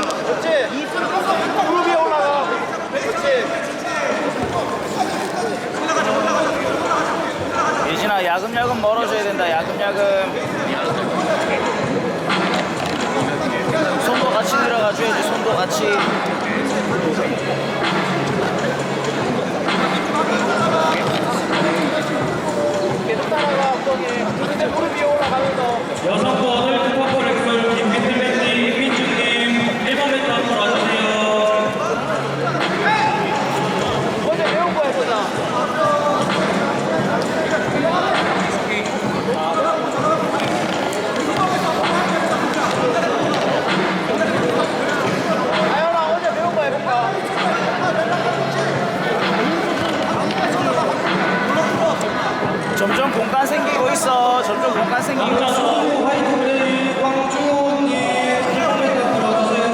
그렇지. 입술을 꺾어. 무릎이 올라가. 그렇지. 예진아 야금야금 멀어져야 된다. 야금야금. 손도 같이 들어가줘야지. 손도 같이. 있어 점점 공간 생기고 남자 있어 소부 화이트 무대 광주님 1번 매트 앞으로 와주세요.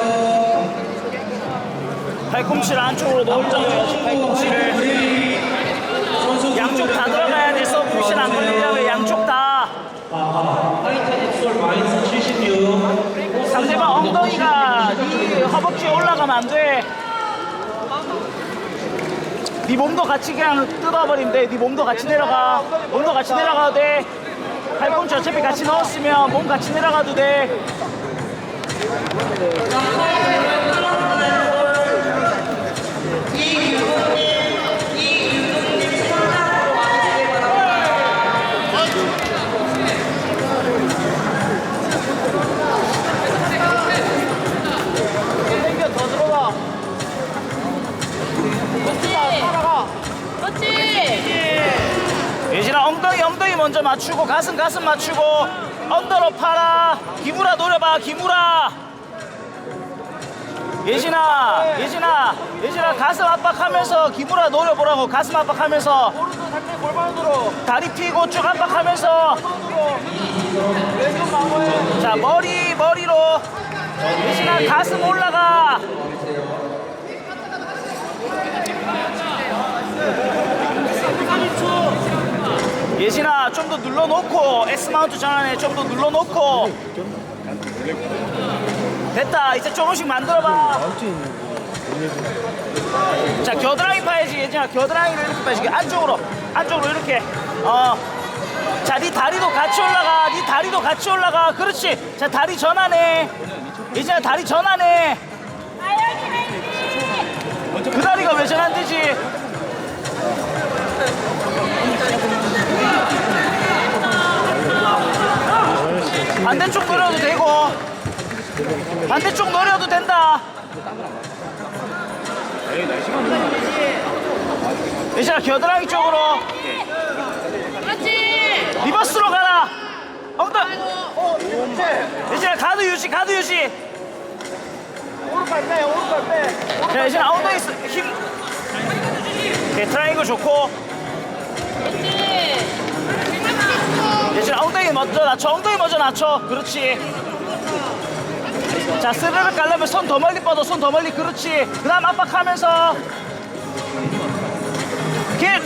팔꿈치를 안쪽으로 넣어줘야지 팔꿈치를 양쪽 다 들어가야 돼 서브미션 안 걸리려면 양쪽 다 화이트 엑솔 마이너스 76. 상대방 엉덩이가 이 허벅지에 올라가면 안 돼. 네 몸도 같이 그냥 뜯어버리면 돼. 네 몸도 같이 내려가. 몸도 같이 내려가도 돼. 팔꿈치 어차피 같이 넣었으면 몸 같이 내려가도 돼. 엉덩이 먼저 맞추고 가슴 가슴 맞추고 언더로 팔아 기무라 노려봐 기무라 예진아 예진아 예진아 가슴 압박하면서 기무라 노려보라고 가슴 압박하면서. 다리 펴고 쭉 압박하면서. 자 머리 머리로 예진아 가슴 올라가 예진아 좀더 눌러놓고 S 마운트 전환에 좀 더 눌러놓고. 됐다 이제 조금씩 만들어봐. 자 겨드랑이 파야지 예진아. 겨드랑이를 이렇게 파야지 안쪽으로 안쪽으로 이렇게. 어 자 네 다리도 같이 올라가 네 다리도 같이 올라가. 그렇지. 자 다리 전환해 예진아 다리 전환해 그 다리가 왜 전환되지 반대쪽 노려도 되고. 반대쪽 노려도 된다. 예진아 겨드랑이 쪽으로. 그렇지. 리버스로 가라. 엉덩 예진아 가드 유지 가드 유지. 오른발 빼. 오른발 빼. 자 예진아 엉덩이 쓰- 힘. 오케이 트라이앵글 좋고 먼저 낮춰. 엉덩이 먼저 낮춰. 그렇지. 자 스르륵 가려면 손 더 멀리 뻗어. 손 더 멀리. 그렇지. 그 다음 압박하면서. 길